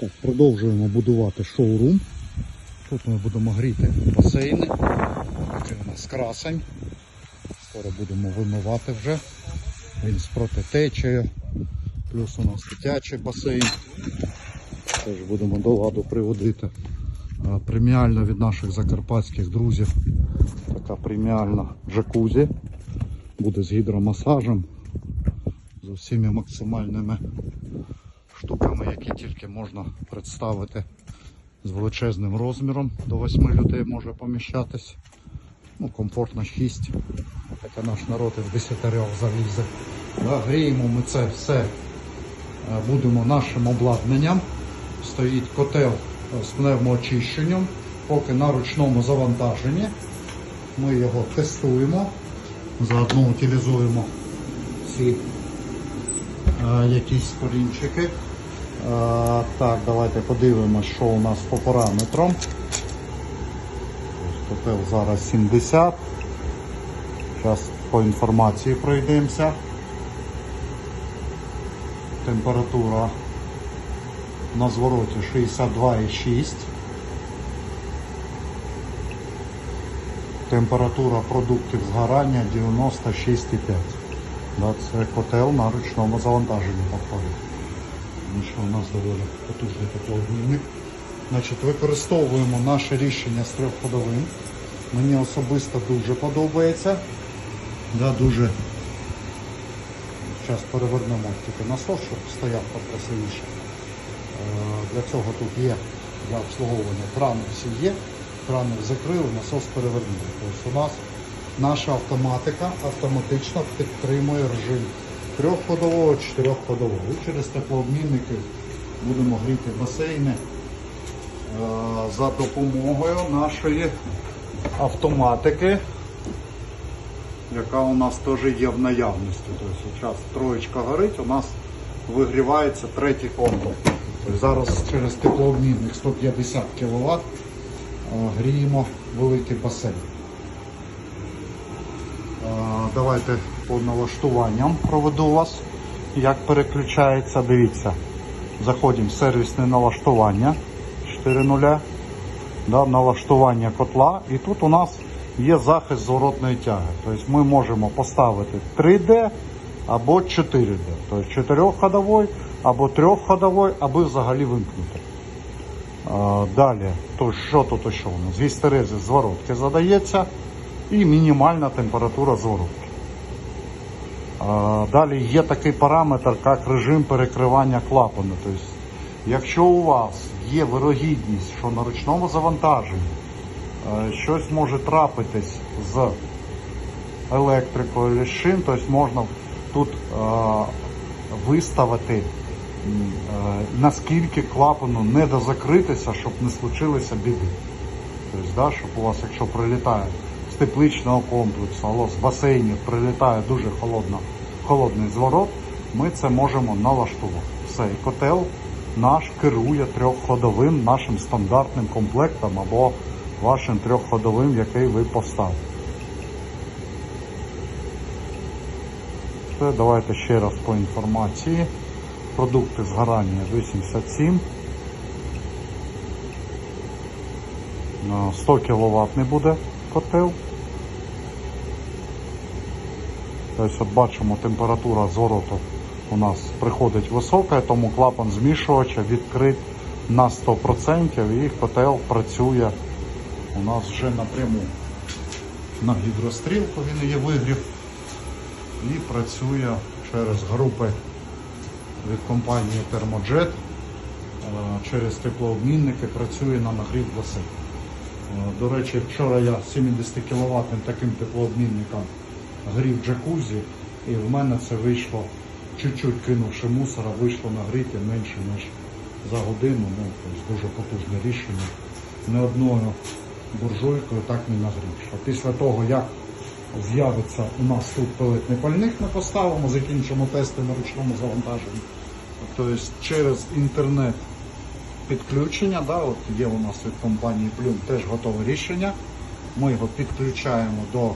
Так, продовжуємо будувати шоурум. Тут ми будемо гріти басейни. Такий у нас красень. Скоро будемо вимивати вже. Він з протитечею. Плюс у нас дитячий басейн. Теж будемо до ладу приводити. А, Преміальна від наших закарпатських друзів. Така преміальна джакузі. Буде з гідромасажем. З усіма максимальними штуками, які тільки можна представити з величезним розміром. До 8 людей може поміщатись. Ну, комфортно 6. Таке наш народ і в десятирьох залізе. Да, гріємо ми це все. е, Будемо нашим обладнанням. Стоїть котел з пневмоочищенням, поки на ручному завантаженні. Ми його тестуємо. Заодно утилізуємо ці е, якісь корінчики. Е, так, давайте подивимося, що у нас по параметрам. Котел зараз 70. Зараз по інформації пройдемося. Температура на звороті 62,6. Температура продуктів згорання 96,5. Це котел на ручному завантаженні походить. Тому що у нас доволі потужний теплообмінник. Значить, використовуємо наше рішення з трьохходовим. Мені особисто дуже подобається. Да, дуже. Зараз перевернемо тільки насос, щоб стояв покрасивіше. Е, Для цього тут є для обслуговування крани всі є. Крани закрили, насос перевернули. Тобто у нас наша автоматика автоматично підтримує режим трьохходового, чотирьохходового. І через теплообмінники будемо гріти басейни е, за допомогою нашої автоматики, яка у нас теж є в наявності. Тобто зараз троєчка горить, у нас вигрівається третій комплект. Тобто зараз через теплообмінник 150 кВт гріємо великий басейн. Е, Давайте по налаштуванням проведу вас, як переключається. Дивіться, заходимо в сервісне налаштування 4.0, да, налаштування котла. І тут у нас є захист зворотної тяги. Тобто ми можемо поставити 3D або 4D. Тобто 4-ходовий або 3-ходовий, або взагалі вимкнути. Далі, то що тут ще у нас? З гістерези зворотки задається і мінімальна температура зворотки. Далі є такий параметр, як режим перекривання клапану. Тобто, якщо у вас є вирогідність, що на ручному завантаженні е, щось може трапитись з електрикою шин, тобто можна тут е, виставити е, наскільки клапану не дозакритися, щоб не случилося біди. Тобто, да, щоб у вас, якщо прилітає тепличного комплексу або з басейнів прилітає дуже холодно, холодний зворот, ми це можемо налаштувати. Все, і котел наш керує трьохходовим нашим стандартним комплектом або вашим трьохходовим, який ви поставите. Все, давайте ще раз по інформації. Продукти згорання 87. 100 кВт не буде котел. Тобто от бачимо, температура звороту у нас приходить висока, тому клапан змішувача відкрит на 100% і котел працює у нас вже напряму на гідрострілку, він є вигрів і працює через групи від компанії Thermojet е, через теплообмінники працює на нагрів басейн. Е, До речі, вчора я 70 кВт таким теплообмінником грів джакузі, і в мене це вийшло, чуть-чуть кинувши мусора, вийшло нагріти менше, ніж за годину. Ну, тобто дуже потужне рішення. Не одною буржуйкою так не нагрієш. Після того, як з'явиться у нас тут пелетний пальник, ми поставимо, закінчимо тести на ручному завантаженні. Тобто через інтернет підключення, да, от є у нас від компанії Plum теж готове рішення. Ми його підключаємо до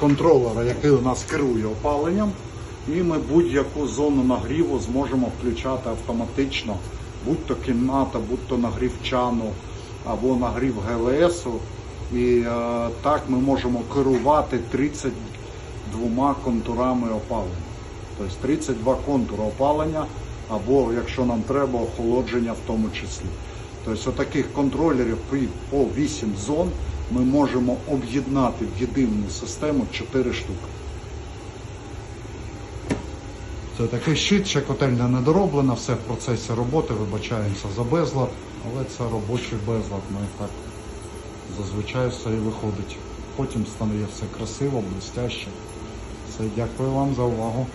контролера, який у нас керує опаленням, і ми будь-яку зону нагріву зможемо включати автоматично будь-то кімната, будь-то нагрів чану або нагрів ГВСу. І е, так ми можемо керувати 32 контурами опалення. Тобто 32 контури опалення, або якщо нам треба, охолодження в тому числі. Тобто таких контролерів по 8 зон ми можемо об'єднати в єдину систему 4 штуки. Це такий щит, ще котельня не дороблена, все в процесі роботи, вибачаємося за безлад, але це робочий безлад. Ми так зазвичай все і виходить. Потім стане все красиво, блестяще. Все, дякую вам за увагу.